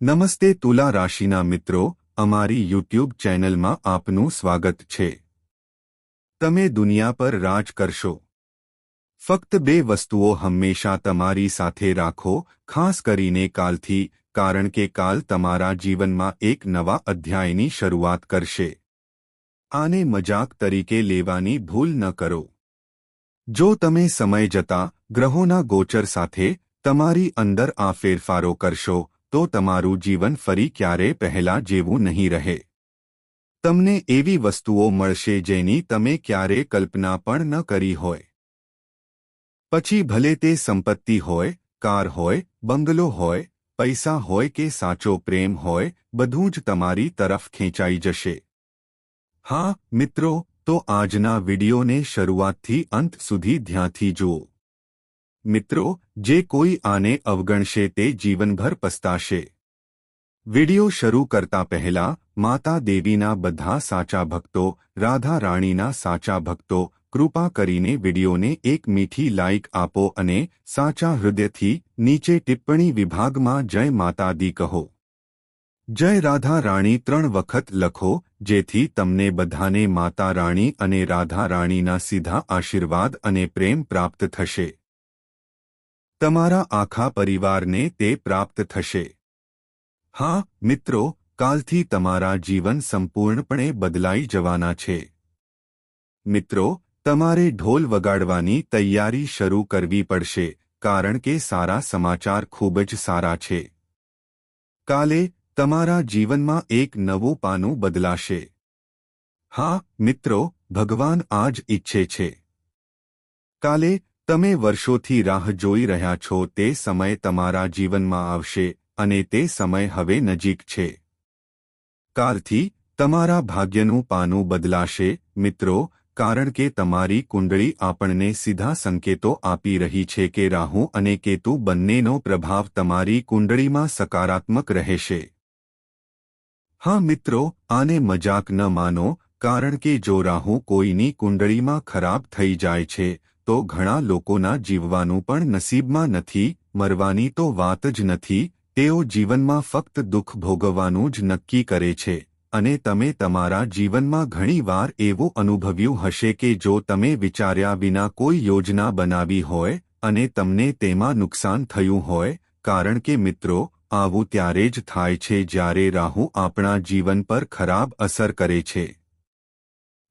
નમસ્તે તુલા રાશિના મિત્રો, અમારી યુટ્યુબ ચેનલમાં આપનું સ્વાગત છે. તમે દુનિયા પર રાજ કરશો. ફક્ત બે વસ્તુઓ હંમેશા તમારી સાથે રાખો, ખાસ કરીને કાલથી, કારણ કે કાલ તમારા જીવનમાં એક નવા અધ્યાયની શરૂઆત કરશે. આને મજાક તરીકે લેવાની ભૂલ ન કરો. જો તમે સમય જતા ગ્રહોના ગોચર સાથે તમારી અંદર આ ફેરફારો કરશો તો તમારું જીવન ફરી ક્યારે પહેલા જેવું નહીં રહે. તમને એવી વસ્તુઓ મળશે જેની તમે ક્યારે કલ્પના પણ ન કરી હોય. પછી ભલે તે સંપત્તિ હોય, કાર હોય, બંગલો હોય, પૈસા હોય કે સાચો પ્રેમ હોય, બધું જ તમારી તરફ ખેંચાઈ જશે. હા, મિત્રો, તો આજના વિડિયોને શરૂઆતથી અંત સુધી ધ્યાનથી જુઓ. મિત્રો, જે કોઈ આને અવગણશે તે જીવનભર પસ્તાશે. વિડિયો શરૂ કરતા પહેલા, માતા દેવીના બધા સાચા ભક્તો, રાધા રાણીના સાચા ભક્તો, કૃપા કરીને વિડિયોને એક મીઠી લાઇક આપો અને સાચા હૃદયથી નીચે ટિપ્પણી વિભાગમાં જય માતા દી કહો. જય રાધા રાણી ત્રણ વખત લખો, જેથી તમને બધાને માતા રાણી અને રાધા રાણીના સીધા આશીર્વાદ અને પ્રેમ પ્રાપ્ત થશે. તમારા આખા પરિવારને તે પ્રાપ્ત થશે. હા, મિત્રો, કાલથી તમારા જીવન સંપૂર્ણપણે બદલાઈ જવાના છે. મિત્રો, તમારે ઢોલ વગાડવાની તૈયારી શરૂ કરવી પડશે, કારણ કે સારા સમાચાર ખૂબ જ સારા છે. કાલે તમારા જીવનમાં એક નવું પાનું બદલાશે. હા, મિત્રો, ભગવાન આજ ઈચ્છે છે. કાલે તમે વર્ષોથી રાહ જોઈ રહ્યા છો, તે સમય તમારા જીવનમાં આવશે અને તે સમય હવે નજીક છે. કાલથી તમારા ભાગ્યનું પાનું બદલાશે, મિત્રો, કારણ કે તમારી કુંડળી આપણને સીધા સંકેતો આપી રહી છે કે રાહુ અને કેતુ બંનેનો પ્રભાવ તમારી કુંડળીમાં સકારાત્મક રહેશે. હા, મિત્રો, આને મજાક ન માનો, કારણ કે જો રાહુ કોઈની કુંડળીમાં ખરાબ થઈ જાય છે તો ઘણા લોકોના જીવવાનું પણ નસીબમાં નથી, મરવાની તો વાત જ નથી, તેઓ જીવનમાં ફક્ત દુઃખ ભોગવવાનું જ નક્કી કરે છે. અને તમે તમારા જીવનમાં ઘણીવાર એવું અનુભવ્યું હશે કે જો તમે વિચાર્યા વિના કોઈ યોજના બનાવી હોય, અને તમને તેમાં નુકસાન થયું હોય, કારણ કે મિત્રો, આવું ત્યારે જ થાય છે જ્યારે રાહુ આપણા જીવન પર ખરાબ અસર કરે છે.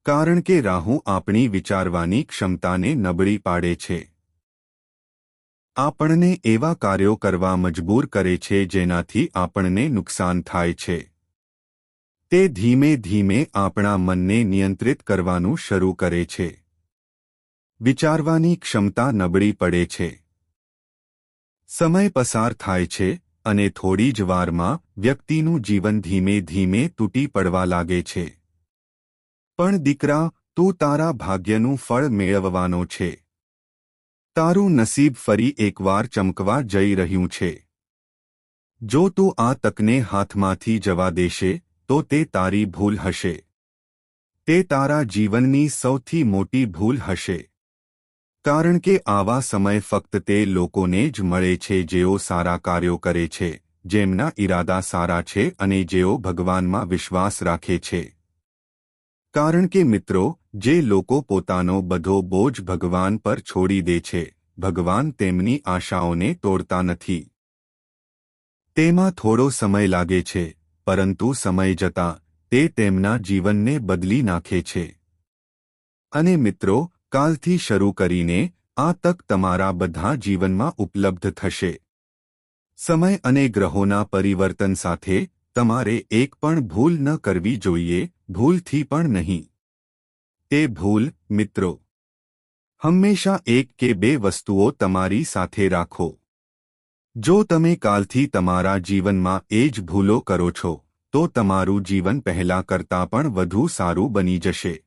કારણ કે રાહુ આપણી વિચારવાની ક્ષમતાને નબળી પાડે છે. આપણને એવા કાર્યો કરવા મજબૂર કરે છે જેનાથી આપણને નુકસાન થાય છે. તે ધીમે ધીમે આપણા મનને નિયંત્રિત કરવાનું શરૂ કરે છે. વિચારવાની ક્ષમતા નબળી પડે છે. સમય પસાર થાય છે અને થોડી જ વારમાં વ્યક્તિનું જીવન ધીમે ધીમે તૂટી પડવા લાગે છે. પણ દીકરા, તું તારા ભાગ્યનું ફળ મેળવવાનો છે. તારું નસીબ ફરી એકવાર ચમકવા જઈ રહ્યું છે. જો તું આ તકને હાથમાંથી જવા દેશે, તો તે તારી ભૂલ હશે. તે તારા જીવનની સૌથી મોટી ભૂલ હશે. કારણ કે આવા સમય ફક્ત તે લોકોને જ મળે છે જેઓ સારા કાર્યો કરે છે, જેમના ઈરાદા સારા છે અને જેઓ ભગવાનમાં વિશ્વાસ રાખે છે. કારણ કે મિત્રો, જે લોકો પોતાનો બધો બોજ ભગવાન પર છોડી દે છે, ભગવાન તેમની આશાઓને તોડતા નથી. તેમાં થોડો સમય લાગે છે, પરંતુ સમય જતાં, તે તેમના જીવનને બદલી નાખે છે. અને મિત્રો, કાલથી શરૂ કરીને, આ તક તમારા બધા જીવનમાં ઉપલબ્ધ થશે. સમય અને ગ્રહોના પરિવર્તન સાથે, તમારે એક પણ ભૂલ ન કરવી જોઈએ ભૂલથી પણ નહીં. તે ભૂલ, મિત્રો. હંમેશા એક કે બે વસ્તુઓ તમારી સાથે રાખો. જો તમે કાલથી તમારા જીવનમાં એ જ ભૂલો કરો છો, તો તમારું જીવન પહેલા કરતાં પણ વધુ સારું બની જશે.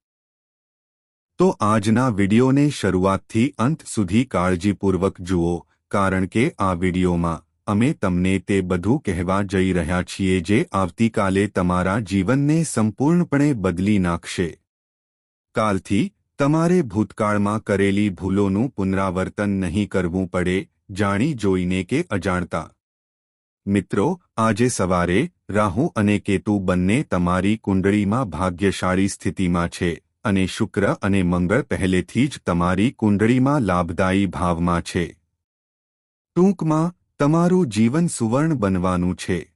તો આજના વિડિયોને શરૂઆતથી અંત સુધી કાળજીપૂર્વક જુઓ, કારણ કે આ વિડિયોમાં અમે તમને તે બધું કહેવા જઈ રહ્યા છીએ જે આવતીકાલે તમારા જીવનને સંપૂર્ણપણે બદલી નાખશે. કાલથી તમારે ભૂતકાળમાં કરેલી ભૂલોનું પુનરાવર્તન નહીં કરવું પડે, જાણી જોઈને કે અજાણતા. મિત્રો, આજે સવારે રાહુ અને કેતુ બંને તમારી કુંડળીમાં ભાગ્યશાળી સ્થિતિમાં છે અને શુક્ર અને મંગળ પહેલેથી જ તમારી કુંડળીમાં લાભદાયી ભાવમાં છે. ટૂંકમાં તમારું જીવન સુવર્ણ બનવાનું છે.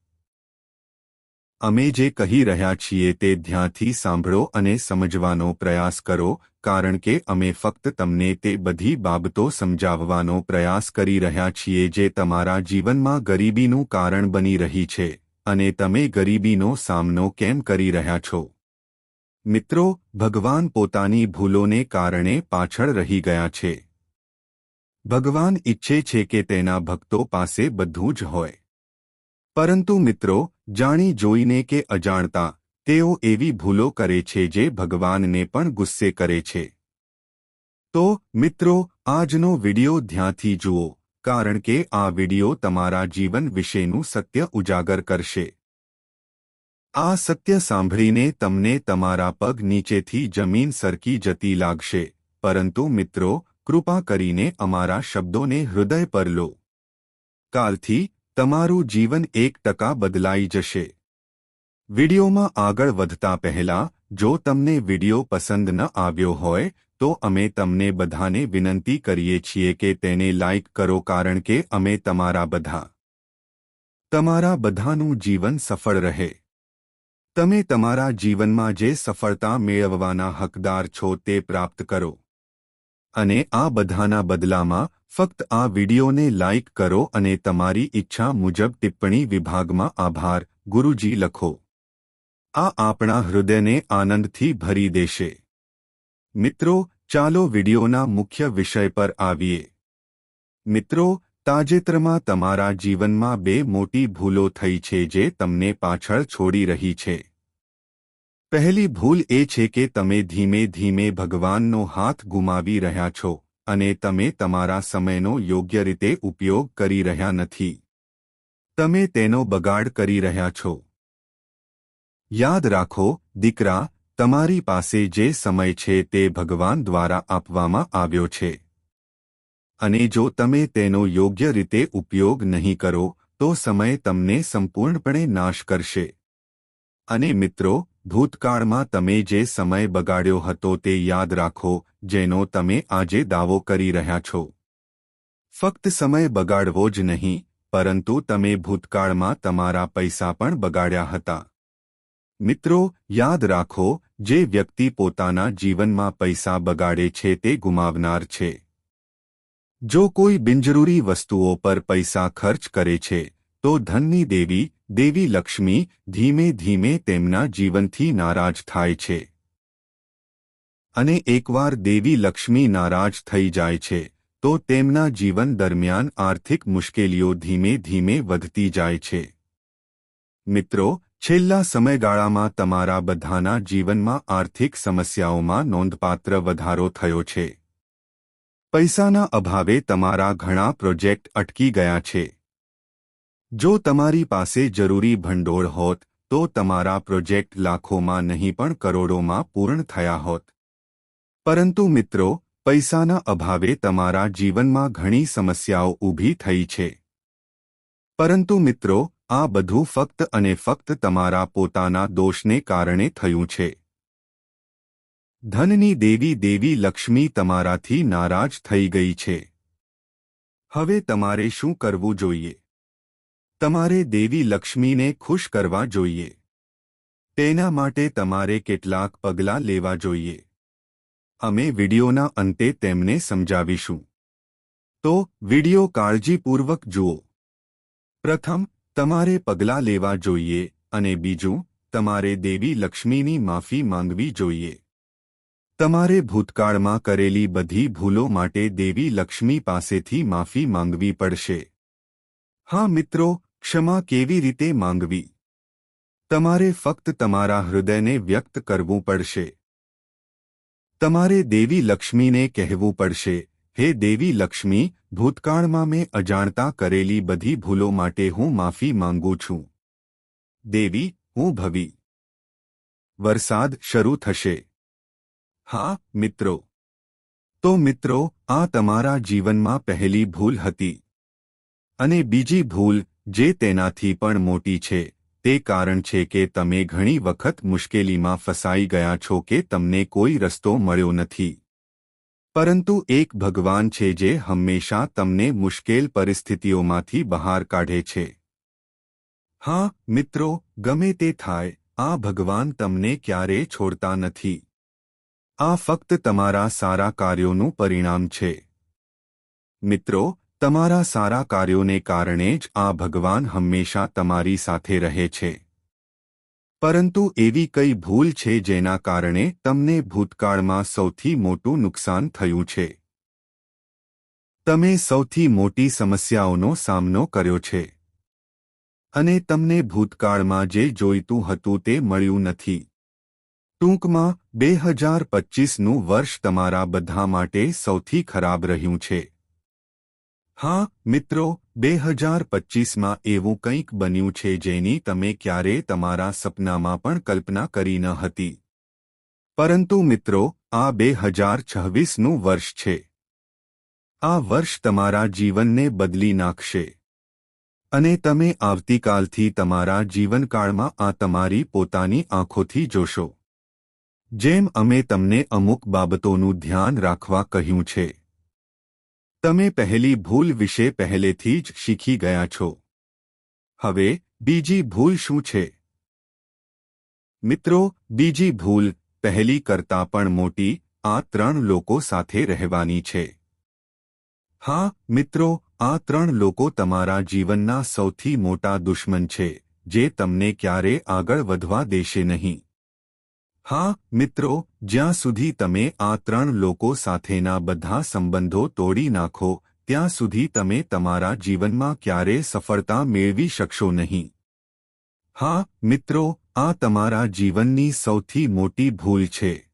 અમે જે કહી રહ્યા છીએ તે ધ્યાનથી સાંભળો અને સમજવાનો પ્રયાસ કરો, કારણ કે અમે ફક્ત તમને તે બધી બાબતો સમજાવવાનો પ્રયાસ કરી રહ્યા છીએ જે તમારા જીવનમાં ગરીબીનું કારણ બની રહી છે, અને તમે ગરીબીનો સામનો કેમ કરી રહ્યા છો? મિત્રો, ભગવાન પોતાની ભૂલોને કારણે પાછળ રહી ગયા છે. ભગવાન ઈચ્છે છે કે તેના ભક્તો પાસે બધું જ હોય. પરંતુ મિત્રો, જાણી જોઈને કે અજાણતા, તેઓ એવી ભૂલો કરે છે જે ભગવાનને પણ ગુસ્સે કરે છે. તો, મિત્રો, આજનો વિડિયો ધ્યાનથી જુઓ, કારણ કે આ વિડિયો તમારા જીવન વિશેનું સત્ય ઉજાગર કરશે. આ સત્ય સાંભળીને તમને તમારા પગ નીચેથી જમીન સરકી જતી લાગશે, પરંતુ મિત્રો કૃપા કરીને અમારા શબ્દોને હૃદય પર લો. કાલથી તમારું જીવન એક ટકા બદલાઈ જશે. વિડિયોમાં આગળ વધતા પહેલા, જો તમને વિડિયો પસંદ ન આવ્યો હોય, તો અમે તમને બધાને વિનંતી કરીએ છીએ કે તેને લાઇક કરો કારણ કે અમે તમારા બધા. તમારા બધાનું જીવન સફળ રહે. તમે તમારા જીવનમાં જે સફળતા મેળવવાના હકદાર છો તે પ્રાપ્ત કરો. અને આ બધાના બદલામાં ફક્ત આ વિડીયોને લાઇક કરો અને તમારી ઈચ્છા મુજબ ટિપ્પણી વિભાગમાં આભાર. ગુરુજી લખો. આ આપણા હૃદયને આનંદથી ભરી દેશે. મિત્રો, ચાલો વિડિયોના મુખ્ય વિષય પર આવીએ. મિત્રો, તાજેતરમાં તમારા જીવનમાં બે મોટી ભૂલો થઈ છે જે તમને પાછળ છોડી રહી છે. પહેલી ભૂલ એ છે કે તમે ધીમે ધીમે ભગવાનનો હાથ ગુમાવી રહ્યા છો અને તમે તમારા સમયનો યોગ્ય રીતે ઉપયોગ કરી રહ્યા નથી. તમે તેનો બગાડ કરી રહ્યા છો. યાદ રાખો, દીકરા, તમારી પાસે જે સમય છે તે ભગવાન દ્વારા આપવામાં આવ્યો છે. અને જો તમે તેનો યોગ્ય રીતે ઉપયોગ નહીં કરો, તો સમય તમને સંપૂર્ણપણે નાશ કરશે. અને મિત્રો ભૂતકાળમાં તમે જે સમય બગાડ્યો હતો તે યાદ રાખો, જેનો તમે આજે દાવો કરી રહ્યા છો. ફક્ત સમય બગાડવો જ નહીં, પરંતુ તમે ભૂતકાળમાં તમારા પૈસા પણ બગાડ્યા હતા. મિત્રો, યાદ રાખો, જે વ્યક્તિ પોતાના જીવનમાં પૈસા બગાડે છે તે ગુમાવનાર છે. જો કોઈ બિનજરૂરી વસ્તુઓ પર પૈસા ખર્ચ કરે છે, તો ધનની દેવી દેવી લક્ષ્મી ધીમે ધીમે તેમના જીવનથી નારાજ થાય છે. અને એકવાર દેવી લક્ષ્મી નારાજ થઈ જાય છે, તો તેમના જીવન દરમિયાન આર્થિક મુશ્કેલીઓ ધીમે ધીમે વધતી જાય છે. મિત્રો, છેલ્લા સમયગાળામાં તમારા બધાના જીવનમાં આર્થિક સમસ્યાઓમાં નોંધપાત્ર વધારો થયો છે. પૈસાના અભાવે તમારા ઘણા પ્રોજેક્ટ અટકી ગયા છે. જો તમારી પાસે જરૂરી ભંડોળ હોત, તો તમારા પ્રોજેક્ટ લાખોમાં નહીં પણ કરોડોમાં પૂર્ણ થયા હોત. પરંતુ મિત્રો, પૈસાના અભાવે તમારા જીવનમાં ઘણી સમસ્યાઓ ઊભી થઈ છે. પરંતુ મિત્રો, આ બધું ફક્ત અને ફક્ત તમારા પોતાના દોષને કારણે થયું છે. ધનની દેવી દેવી લક્ષ્મી તમારાથી નારાજ થઈ ગઈ છે. હવે તમારે શું કરવું જોઈએ? તમારે દેવી લક્ષ્મીને ખુશ કરવા જોઈએ. તેના માટે તમારે કેટલાક પગલાં લેવા જોઈએ. અમે વિડીયોના અંતે તેમને સમજાવીશું. તો, વિડિયો કાળજીપૂર્વક જુઓ. પ્રથમ, તમારે પગલાં લેવા જોઈએ અને બીજું, તમારે દેવી લક્ષ્મીની માફી માંગવી જોઈએ. તમારે ભૂતકાળમાં કરેલી બધી ભૂલો માટે દેવી લક્ષ્મી પાસેથી માફી માંગવી પડશે. હા મિત્રો ક્ષમા કેવી રીતે માંગવી? તમારે ફક્ત તમારા હૃદયને વ્યક્ત કરવું પડશે. તમારે દેવી લક્ષ્મીને કહેવું પડશે, હે દેવી લક્ષ્મી, ભૂતકાળમાં મેં અજાણતા કરેલી બધી ભૂલો માટે હું માફી માંગુ છું. દેવી, હું ભવી. વરસાદ શરૂ થશે. હા, મિત્રો. તો મિત્રો, આ તમારા જીવનમાં પહેલી ભૂલ હતી. અને બીજી ભૂલ જે તેનાથી પણ મોટી છે, તે કારણ છે કે તમે ઘણી વખત મુશ્કેલીમાં ફસાઈ ગયા છો કે તમને કોઈ રસ્તો મળ્યો નથી. પરંતુ એક ભગવાન છે જે હંમેશા તમને મુશ્કેલ પરિસ્થિતિઓમાંથી બહાર કાઢે છે. હા, મિત્રો, ગમે તે થાય, આ ભગવાન તમને ક્યારેય છોડતા નથી. આ ફક્ત તમારા સારા કાર્યોનું પરિણામ છે. મિત્રો તમારા સારા કાર્યોને કારણે જ આ ભગવાન હંમેશા તમારી સાથે રહે છે. પરંતુ એવી કઈ ભૂલ છે જેના કારણે તમને ભૂતકાળમાં સૌથી મોટું નુકસાન થયું છે? તમે સૌથી મોટી સમસ્યાઓનો સામનો કર્યો છે. અને તમને ભૂતકાળમાં જે જોઈતું હતું તે મળ્યું નથી. ટૂંકમાં, બે હજાર પચ્ચીસનું વર્ષ તમારા બધા માટે સૌથી ખરાબ રહ્યું છે. હા, મિત્રો, બે હજાર પચ્ચીસમાં એવું કંઈક બન્યું છે જેની તમે ક્યારે તમારા સપનામાં પણ કલ્પના કરી ન હતી. પરંતુ મિત્રો, આ બે હજાર છવ્વીસનું વર્ષ છે. આ વર્ષ તમારા જીવનને બદલી નાખશે. અને તમે આવતીકાલથી તમારા જીવનકાળમાં આ તમારી પોતાની આંખોથી જોશો. જેમ અમે તમને અમુક બાબતોનું ધ્યાન રાખવા કહ્યું છે. તમે પહેલી ભૂલ વિશે પહેલેથી જ શીખી ગયા છો. હવે, બીજી ભૂલ શું છે? મિત્રો, બીજી ભૂલ પહેલી કરતાં પણ મોટી આ ત્રણ લોકો સાથે રહેવાની છે. હા, મિત્રો, આ ત્રણ લોકો તમારા જીવનના સૌથી મોટા દુશ્મન છે, જે તમને ક્યારે આગળ વધવા દેશે નહીં. હા, મિત્રો, જ્યાં સુધી તમે આ ત્રણ લોકો સાથેના બધા સંબંધો તોડી નાખો, ત્યાં સુધી તમે તમારા જીવનમાં ક્યારે સફળતા મેળવી શકશો નહીં. હા, મિત્રો, આ તમારા જીવનની સૌથી મોટી ભૂલ છે.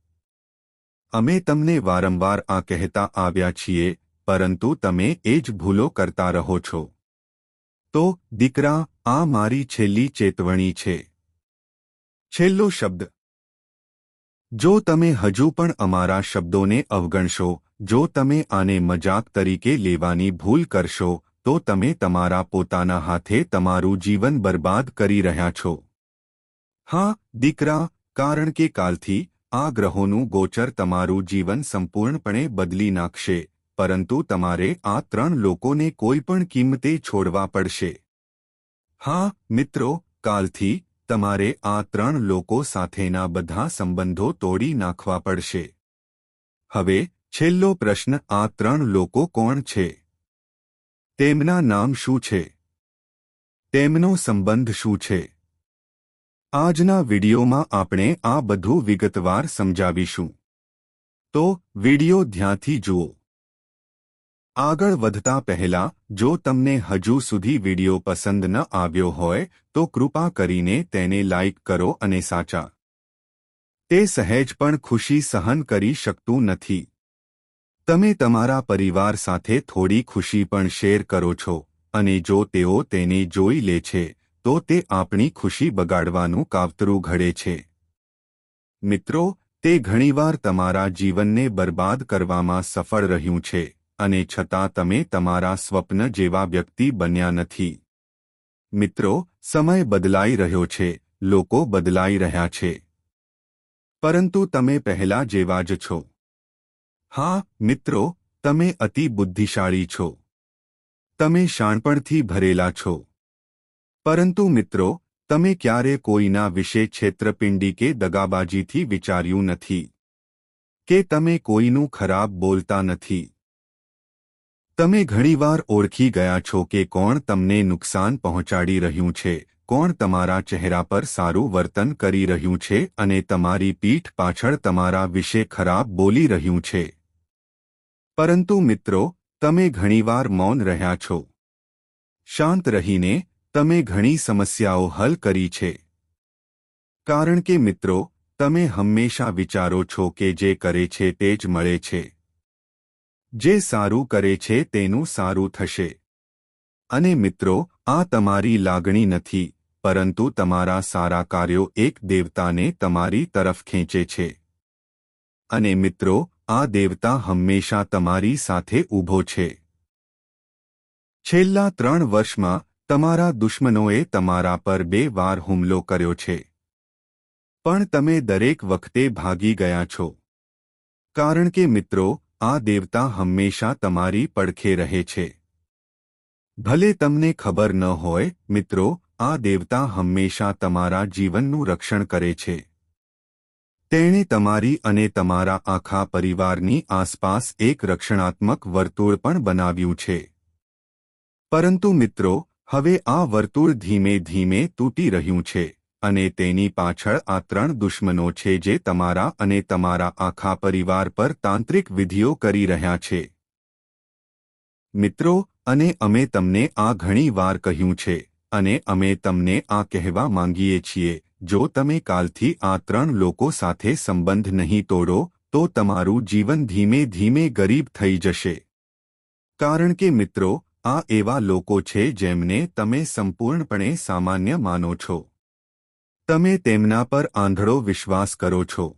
અમે તમને વારંવાર આ કહેતા આવ્યા છીએ, પરંતુ તમે એ જ ભૂલો કરતા રહો છો. તો, દીકરા, આ મારી છેલ્લી ચેતવણી છે. છેલ્લો શબ્દ. જો તમે હજુ પણ અમારા શબ્દોને અવગણશો, જો તમે આને મજાક તરીકે લેવાની ભૂલ કરશો, તો તમે તમારા પોતાના હાથે તમારું જીવન બરબાદ કરી રહ્યા છો. હા, દીકરા, કારણ કે કાલથી આ ગ્રહોનું ગોચર તમારું જીવન સંપૂર્ણપણે બદલી નાખશે, પરંતુ તમારે આ ત્રણ લોકોને કોઈ પણ કિંમતે છોડવા પડશે. હા, મિત્રો, કાલથી તમારે આ ત્રણ લોકો સાથેના બધા સંબંધો તોડી નાખવા પડશે. હવે, છેલ્લો પ્રશ્ન, આ ત્રણ લોકો કોણ છે? તેમના નામ શું છે? તેમનો સંબંધ શું છે? આજના વિડીયોમાં આપણે આ બધું વિગતવાર સમજાવીશું. તો, વિડિયો ધ્યાંથી જુઓ. આગળ વધતા પહેલા, જો તમને હજુ સુધી વિડિયો પસંદ ન આવ્યો હોય, તો કૃપા કરીને તેને લાઇક કરો અને સાચા. તે સહેજ પણ ખુશી સહન કરી શકતું નથી. તમે તમારા પરિવાર સાથે થોડી ખુશી પણ શેર કરો છો, અને જો તેઓ તેને જોઈ લે છે, તો તે આપણી ખુશી બગાડવાનું કાવતરું ઘડે છે. મિત્રો, તે ઘણીવાર તમારા જીવનને બરબાદ કરવામાં સફળ રહ્યું છે. અને છતાં તમે તમારા સ્વપ્ન જેવા વ્યક્તિ બન્યા નથી. મિત્રો, સમય બદલાઈ રહ્યો છે, લોકો બદલાઈ રહ્યા છે. પરંતુ તમે પહેલા જેવા જ છો. હા, મિત્રો, તમે અતિ બુદ્ધિશાળી છો. તમે શાણપણથી ભરેલા છો. પરંતુ મિત્રો, તમે ક્યારે કોઈના વિશે છેત્રપિંડી કે દગાબાજીથી વિચાર્યું નથી? કે તમે કોઈનું ખરાબ બોલતા નથી? તમે ઘણીવાર ઓળખી ગયા છો કે કોણ તમને નુકસાન પહોંચાડી રહ્યું છે, કોણ તમારા ચહેરા પર સારું વર્તન કરી રહ્યું છે અને તમારી પીઠ પાછળ તમારા વિશે ખરાબ બોલી રહ્યું છે. પરંતુ મિત્રો, તમે ઘણીવાર મૌન રહ્યા છો. શાંત રહીને, તમે ઘણી સમસ્યાઓ હલ કરી છે. કારણ કે મિત્રો, તમે હંમેશા વિચારો છો કે જે કરે છે તે જ મળે છે. જે સારું કરે છે તેનું સારું થશે. અને મિત્રો, આ તમારી લાગણી નથી, પરંતુ તમારા સારા કાર્યો એક દેવતાને તમારી તરફ ખેંચે છે. અને મિત્રો, આ દેવતા હંમેશા તમારી સાથે ઊભો છે. છેલ્લા ત્રણ વર્ષમાં, તમારા દુશ્મનોએ તમારા પર બે વાર હુમલો કર્યો છે. પણ તમે દરેક વખતે ભાગી ગયા છો. કારણ કે મિત્રો આ દેવતા હંમેશા તમારી પડખે રહે છે. ભલે તમને ખબર ન હોય, મિત્રો, આ દેવતા હંમેશા તમારા જીવનનું રક્ષણ કરે છે. તેણે તમારી અને તમારા આખા પરિવારની આસપાસ એક રક્ષણાત્મક વર્તુળ પણ બનાવ્યું છે. પરંતુ મિત્રો, હવે આ વર્તુળ ધીમે ધીમે તૂટી રહ્યું છે. અને તેની પાછળ આ ત્રણ દુશ્મનો છે જે તમારા અને તમારા આખા પરિવાર પર તાંત્રિક વિધિઓ કરી રહ્યા છે. મિત્રો, અને અમે તમને આ ઘણી વાર કહ્યું છે, અને અમે તમને આ કહેવા માંગીએ છીએ, જો તમે કાલથી આ ત્રણ લોકો સાથે સંબંધ નહીં તોડો, તો તમારું જીવન ધીમે ધીમે ગરીબ થઈ જશે. કારણ કે મિત્રો, આ એવા લોકો છે જેમને તમે સંપૂર્ણપણે સામાન્ય માનો છો. તમે તેમના પર આંધળો વિશ્વાસ કરો છો.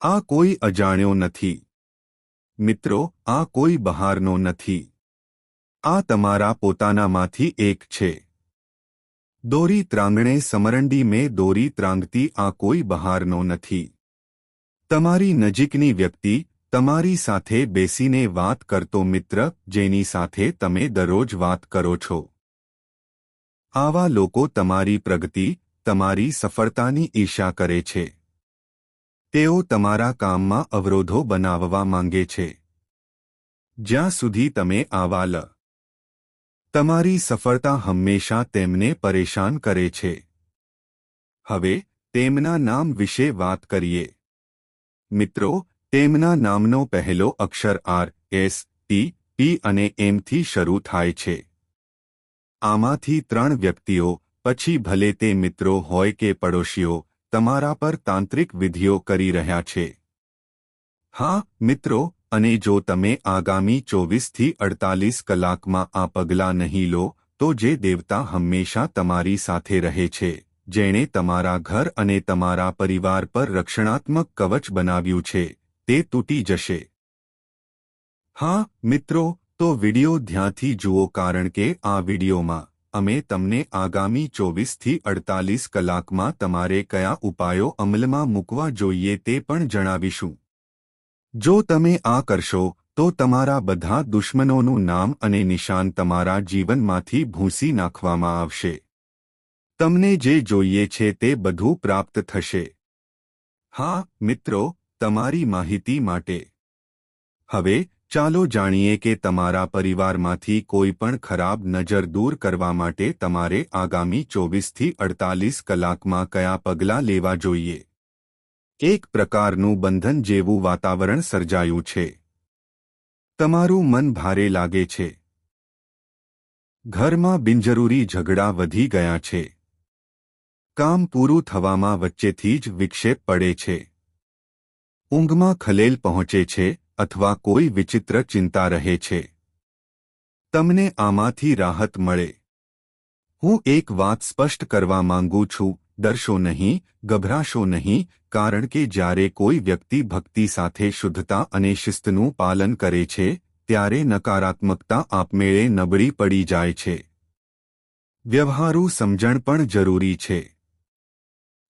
આ કોઈ અજાણ્યો નથી. મિત્રો, આ કોઈ બહારનો નથી. આ તમારા પોતાનામાંથી એક છે. દોરી ત્રાંગણે સમરંડી મેં દોરી ત્રાંગતી આ કોઈ બહારનો નથી. તમારી નજીકની વ્યક્તિ તમારી સાથે બેસીને વાત કરતો મિત્ર જેની સાથે તમે દરરોજ વાત કરો છો. આવા લોકો તમારી પ્રગતિ તમારી સફળતાની ઈર્ષા કરે છે. તેઓ તમારા કામમાં અવરોધો બનાવવા માંગે છે. જ્યાં સુધી તમે આવા લ. તમારી સફળતા હંમેશા તેમને પરેશાન કરે છે. હવે, તેમના નામ વિશે વાત કરીએ. મિત્રો, તેમના નામનો પહેલો અક્ષર આર, એસ, ટી, પી અને એમથી શરૂ થાય છે. આમાંથી ત્રણ વ્યક્તિઓ પછી ભલે તે મિત્રો હોય કે પડોશીઓ, તમારા પર તાંત્રિક વિધિઓ કરી રહ્યા છે. હા, મિત્રો, અને જો તમે આગામી ચોવીસથી અડતાલીસ કલાકમાં આ પગલાં નહીં લો, તો જે દેવતા હંમેશા તમારી સાથે રહે છે, જેણે તમારા ઘર અને તમારા પરિવાર પર રક્ષણાત્મક કવચ બનાવ્યું છે, તે તૂટી જશે. હા, મિત્રો, તો વિડિયો ધ્યાનથી જુઓ કારણ કે આ વિડિયોમાં અમે તમને આગામી ચોવીસથી અડતાલીસ કલાકમાં તમારે કયા ઉપાયો અમલમાં મૂકવા જોઈએ તે પણ જણાવીશું. જો તમે આ કરશો, તો તમારા બધા દુશ્મનોનું નામ અને નિશાન તમારા જીવનમાંથી ભૂંસી નાખવામાં આવશે. તમને જે જોઈએ છે તે બધું પ્રાપ્ત થશે. હા, મિત્રો, તમારી માહિતી માટે. હવે ચાલો જાણીએ કે તમારા પરિવારમાંથી કોઈ પણ ખરાબ નજર દૂર કરવા માટે તમારે આગામી ચોવીસથી અડતાલીસ કલાકમાં કયા પગલાં લેવા જોઈએ? એક પ્રકારનું બંધન જેવું વાતાવરણ સર્જાયું છે. તમારું મન ભારે લાગે છે. ઘરમાં બિનજરૂરી ઝઘડા વધી ગયા છે. કામ પૂરું થવામાં વચ્ચેથી જ વિક્ષેપ પડે છે. ઊંઘમાં ખલેલ પહોંચે છે. અથવા કોઈ વિચિત્ર ચિંતા રહે છે. તમને આમાંથી રાહત મળે. હું એક વાત સ્પષ્ટ કરવા માંગુ છું, ડરશો નહીં, ગભરાશો નહીં, કારણ કે જ્યારે કોઈ વ્યક્તિ ભક્તિ સાથે શુદ્ધતા અને શિસ્તનું પાલન કરે છે, ત્યારે નકારાત્મકતા આપમેળે નબળી પડી જાય છે. વ્યવહારુ સમજણ પણ જરૂરી છે.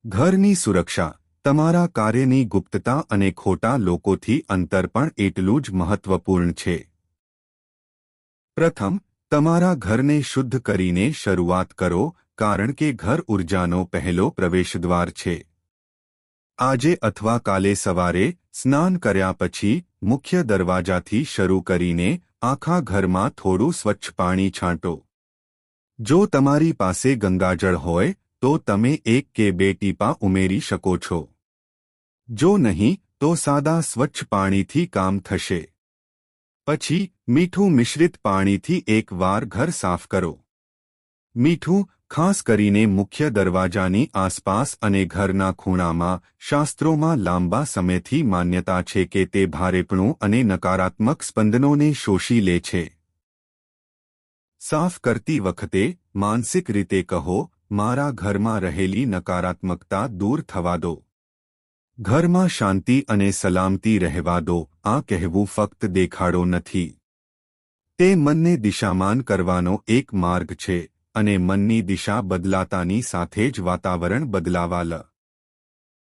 ઘરની સુરક્ષા. તમારા કાર્યની ગુપ્તતા અને ખોટા લોકોથી અંતર પણ એટલું જ મહત્વપૂર્ણ છે. પ્રથમ, તમારા ઘરને શુદ્ધ કરીને શરૂઆત કરો, કારણ કે ઘર ઉર્જાનો પહેલો પ્રવેશદ્વાર છે. આજે અથવા કાલે સવારે સ્નાન કર્યા પછી મુખ્ય દરવાજાથી શરૂ કરીને આખા ઘરમાં થોડું સ્વચ્છ પાણી છાંટો. જો તમારી પાસે ગંગાજળ હોય, તો તમે એક કે બે ટીપા ઉમેરી શકો છો. જો નહીં, તો સાદા સ્વચ્છ પાણીથી કામ થશે. પછી, મીઠું મિશ્રિત પાણીથી એકવાર ઘર સાફ કરો. મીઠું, ખાસ કરીને મુખ્ય દરવાજાની આસપાસ અને ઘરના ખૂણામાં, શાસ્ત્રોમાં લાંબા સમયથી માન્યતા છે કે તે ભારેપણું અને નકારાત્મક સ્પંદનોને શોષી લે છે. સાફ કરતી વખતે, માનસિક રીતે કહો, મારા ઘરમાં રહેલી નકારાત્મકતા દૂર થવા દો. ઘરમાં શાંતિ અને સલામતી રહેવા દો, આ કહેવું ફક્ત દેખાડો નથી. તે મનને દિશામાન કરવાનો એક માર્ગ છે, અને મનની દિશા બદલાતાની સાથે જ વાતાવરણ બદલાવા લ.